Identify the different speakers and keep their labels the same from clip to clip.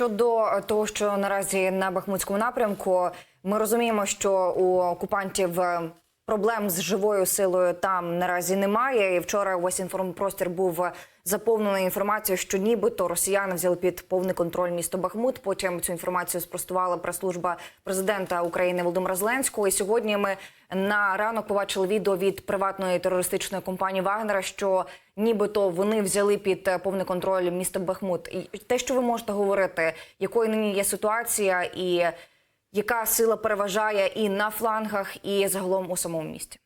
Speaker 1: Щодо того, що наразі на Бахмутському напрямку, ми розуміємо, що у окупантів е, проблем з живою силою там наразі немає. І вчора весь інформпростір був заповнений інформацією, що нібито росіяни взяли під повний контроль місто Бахмут. Потім цю інформацію спростувала прес-служба президента України Володимира Зеленського. І сьогодні ми на ранок побачили відео від приватної терористичної компанії Вагнера, що нібито вони взяли під повний контроль місто Бахмут. І те, що ви можете говорити, якою нині є ситуація, і яка сила переважає і на флангах, і загалом у самому місті.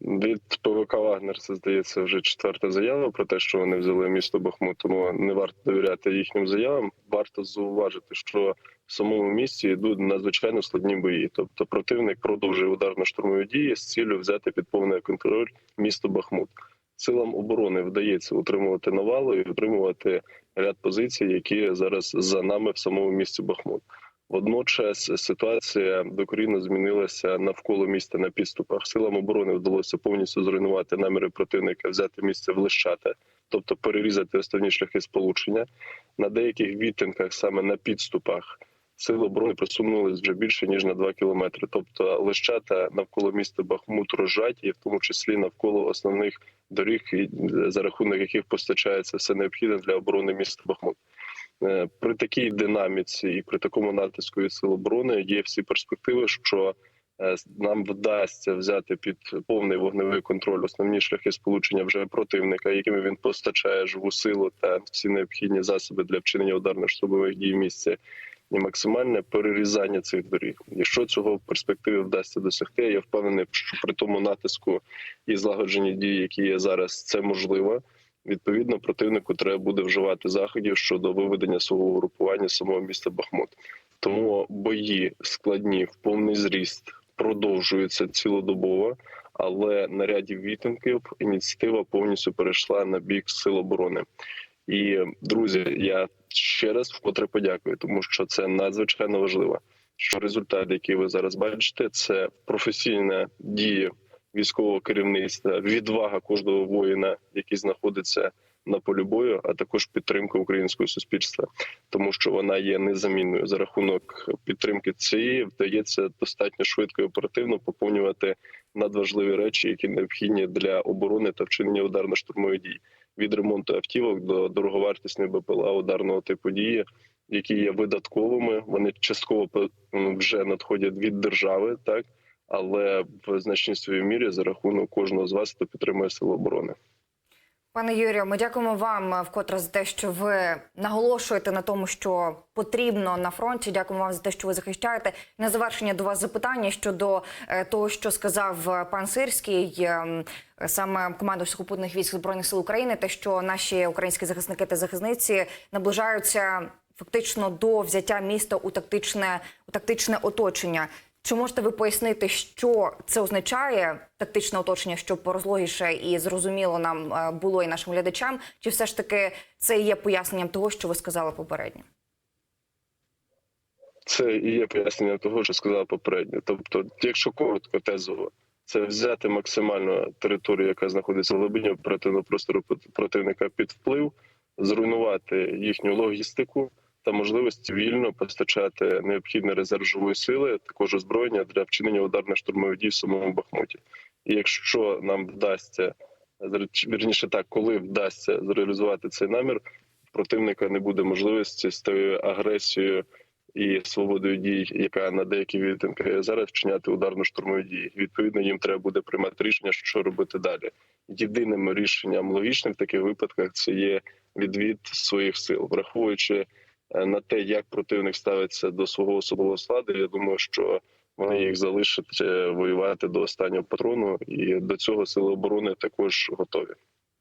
Speaker 2: Від ПВК Вагнер це здається вже четверта заява про те, що вони взяли місто Бахмут. Тому не варто довіряти їхнім заявам. Варто зауважити, що в самому місті йдуть надзвичайно складні бої. Тобто противник продовжує ударно-штурмові дії з ціллю взяти під повний контроль місто Бахмут. Силам оборони вдається утримувати навалу і утримувати ряд позицій, які зараз за нами в самому місті Бахмут. Водночас ситуація докорінно змінилася навколо міста на підступах. Силам оборони вдалося повністю зруйнувати наміри противника, взяти місце в Лещата, тобто перерізати основні шляхи сполучення. На деяких відтинках, саме на підступах, сили оборони просунулись вже більше ніж на 2 кілометри. Тобто Лещата навколо міста Бахмут розжаті, в тому числі навколо основних доріг, і за рахунок яких постачається все необхідне для оборони міста Бахмут. Е, При такій динаміці і при такому натиску від сил оборони є всі перспективи, що е, нам вдасться взяти під повний вогневий контроль основні шляхи сполучення вже противника, якими він постачає живу силу та всі необхідні засоби для вчинення ударно-штурмових дій в місці. І максимальне перерізання цих доріг. Якщо цього в перспективі вдасться досягти, я впевнений, що при тому натиску і злагодженні дії, які є зараз, це можливо. Відповідно, противнику треба буде вживати заходів щодо виведення свого угрупування самого міста Бахмут. Тому бої складні в повний зріст продовжуються цілодобово, але на ряді відтинків ініціатива повністю перейшла на бік сил оборони. І друзі, я ще раз вкотре подякую, тому що це надзвичайно важливо. Що результат, який ви зараз бачите, це професійна дія військового керівництва, відвага кожного воїна, який знаходиться на полі бою, а також підтримка українського суспільства, тому що вона є незамінною за рахунок підтримки цієї вдається достатньо швидко і оперативно поповнювати надважливі речі, які необхідні для оборони та вчинення ударно-штурмових дій від ремонту автівок до дороговартісної БПЛА ударного типу дії. Які є видатковими, вони частково вже надходять від держави, так але в значній своїй мірі за рахунок кожного з вас, хто підтримує сили оборони.
Speaker 1: Пане Юрію, ми дякуємо вам вкотре за те, що ви наголошуєте на тому, що потрібно на фронті. Дякуємо вам за те, що ви захищаєте. На завершення до вас запитання щодо е, того, що сказав е, пан Сирський, е, саме команда сухопутних військ збройних сил України, те, що наші українські захисники та захисниці наближаються фактично до взяття міста у тактичне у тактичне оточення. Чи можете ви пояснити, що це означає тактичне оточення, щоб розлогіше і зрозуміло нам е, було і нашим глядачам? Чи все ж таки це є поясненням того, що ви сказали попередньо?
Speaker 2: Це і є пояснення того, що сказала попередньо. Тобто, якщо коротко тезово, це взяти максимально територію, яка знаходиться в глибині оперативного простору противника під вплив, зруйнувати їхню логістику та можливості вільно постачати необхідний резерв живої сили, також озброєння для вчинення ударно-штурмових дій в самому Бахмуті. І якщо нам вдасться вірніше так, коли вдасться зреалізувати цей намір, противника не буде можливості з тою агресією і свободою дій, яка на деякі відтинки зараз вчиняти ударно-штурмові дії. Відповідно, їм треба буде приймати рішення, що робити далі. Єдиним рішенням логічним в таких випадках це є відвід своїх сил, враховуючи на те, як противник ставиться до свого особового складу. Я думаю, що вони їх залишать воювати до останнього патрону, і до цього сили оборони також готові.